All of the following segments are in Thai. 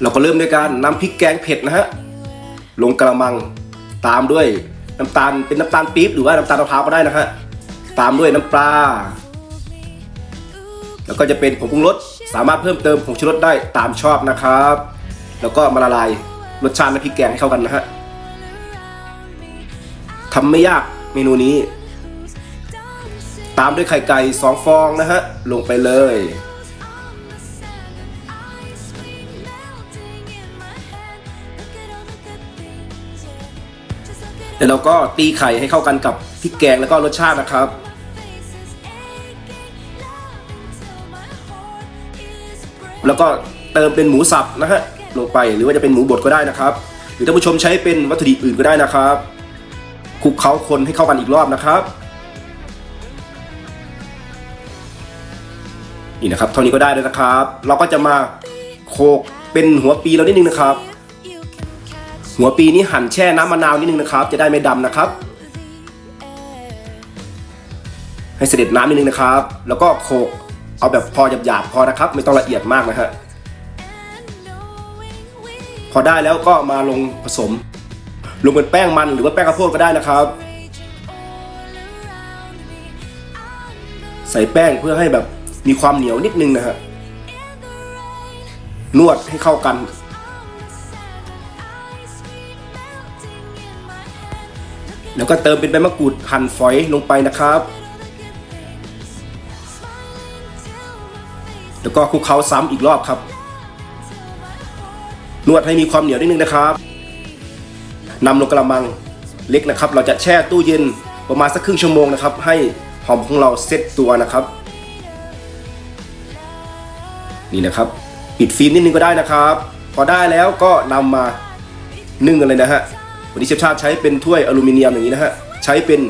เราก็เริ่มด้วยการนำพริกแกงเผ็ดนะฮะลงกระมังตามด้วยน้ำตาลเป็นน้ำตาลปี๊บหรือว่าน้ำตาลมะพร้าวก็ได้นะฮะตามด้วยน้ำปลา แล้วก็จะเป็นผงปรุงรสสามารถเพิ่มเติมผงชูรสได้ตามชอบนะครับ แล้วก็มาละลายรสชาติในพริกแกงให้เข้ากันนะฮะทำไม่ยากเมนูนี้ ตามด้วยไข่ไก่สองฟองนะฮะลงไปเลย แล้วเราก็ตีไข่ให้เข้ากันกับพริกแกงแล้วก็รสชาตินะครับ แล้วก็เติมเป็นหมูสับนะฮะลงไปหรือว่าจะเป็นหมูบดก็ได้นะครับ หรือท่านผู้ชมใช้เป็นวัตถุดิบอื่นก็ได้นะครับคลุกเคล้าคนให้เข้ากันอีกรอบนะครับนี่นะครับเท่านี้ก็ได้แล้วนะครับ เราก็จะมาโขกเป็นหัวปีเรานิดนึงนะครับ หัวปีนี้หั่นแช่น้ำมะนาวนิดนึงนะครับ จะได้ไม่ดำนะครับ ให้เสด็จน้ำนิดนึงนะครับ แล้วก็โขลกเอาแบบพอหยาบๆพอนะครับ ไม่ต้องละเอียดมากนะฮะพอได้แล้วก็มาลงผสม ลงเป็นแป้งมันหรือว่าแป้งข้าวโพดก็ได้นะครับ ใส่แป้งเพื่อให้แบบมีความเหนียวนิดนึงนะฮะนวดให้เข้ากัน แล้วก็เติมเป็นใบมะกรูดหั่นฝอยลงไปนะครับ แล้วก็คลุกเคล้าซ้ำอีกรอบครับ นวดให้มีความเหนียวนิดนึงนะครับนำลงกระมังเล็กนะครับ เราจะแช่ตู้เย็นประมาณสักครึ่งชั่วโมงนะครับ ให้หอมของเราเซ็ตตัวนะครับ นี่นะครับ ปิดฟิล์มนิดนึงก็ได้นะครับ พอได้แล้วก็นำมานึ่งกันเลยนะฮะ วันนี้เชฟชาติใช้เป็นถ้วยอลูมิเนียมอย่างนี้นะฮะใช้เป็น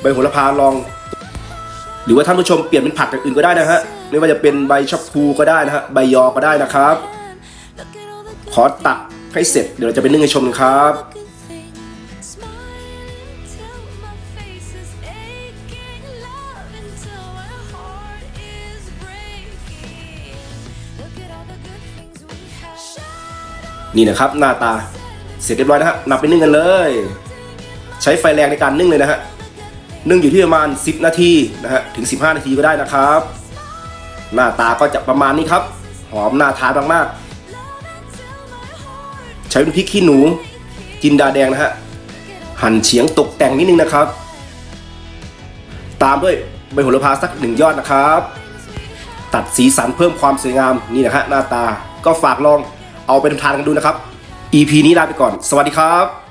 ใบโหระพาลอง หรือว่าท่านผู้ชมเปลี่ยนเป็นผักอย่างอื่นก็ได้นะฮะไม่ว่าจะเป็นใบชะพูก็ได้นะฮะใบยอก็ได้นะครับ ขอตักให้เสร็จเดี๋ยวเราจะไปนึ่งให้ชมครับนี่นะครับหน้าตา เสร็จเรียบร้อยนะฮะนำไปนึ่งกันเลย ใช้ไฟแรงในการนึ่งเลยนะฮะนึ่งอยู่ที่ประมาณ 10 นาทีนะฮะถึง 15 นาทีก็ได้นะครับ หน้าตาก็จะประมาณนี้ครับ หอมน่าทานมากๆ ใช้เป็นพริกขี้หนู จินดาแดงนะฮะหั่นเฉียงตกแต่งนิดนึงนะครับ ตามด้วยใบโหระพาสักหนึ่งยอดนะครับ ตัดสีสันเพิ่มความสวยงามนี่นะฮะหน้าตาก็ฝากลองเอาไปทำทานกันดูนะครับ EP นี้ลาไปก่อน สวัสดีครับ